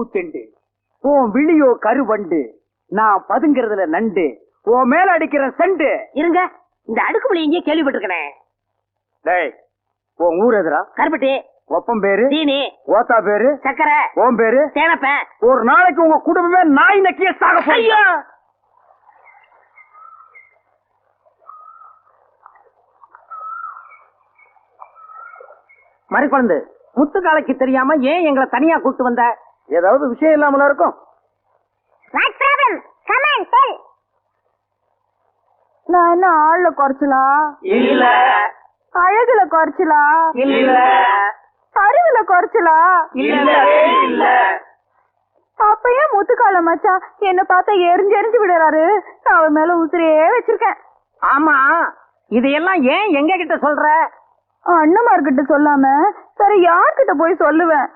பூச்செண்டு உன் விழியோ கருவண்டு. நான் பதுங்கிறதுல நண்டு. உன் மேல அடிக்கிற செண்டு. இருங்க. இந்த அடுக்குமொழி எங்கேயே கேள்விப்பட்டிருக்கேன். டேய் உன் ஊர் எதுரா கருப்பட்டி. ஒப்பம் பேரு? தீனி ஓத்தா பேரு? சக்கரை. ஓம் பேரு? தேனப்பேன் ஒரு நாளைக்கு உங்க குடும்பமே நாய் நக்கிய சாக போறீங்க ஐயோ! மறுக்குழந்து முத்துக்காலைக்கு தெரியாம ஏன் எங்களை தனியா கூட்டு வந்த? ஏதாவது விஷயம் இல்லாமல இருக்கும்? What problem come on tell நான் என்ன ஆள்ல குறைச்சலா? இல்ல. அழகுல குறைச்சலா? இல்ல. அறிவுல குறைச்சலா? இல்ல இல்ல. அப்ப ஏன் முத்துக்கால மச்சான் என்ன பார்த்தா எரிஞ்சு எரிஞ்சு விடுறாரு? நான் அவன் மேல உசிரியே வச்சிருக்கேன். ஆமா. இதையெல்லாம் ஏன் எங்க கிட்ட சொல்ற? அண்ணமார்கிட்ட சொல்லாம வேற யார்கிட்ட போய் சொல்லுவேன்?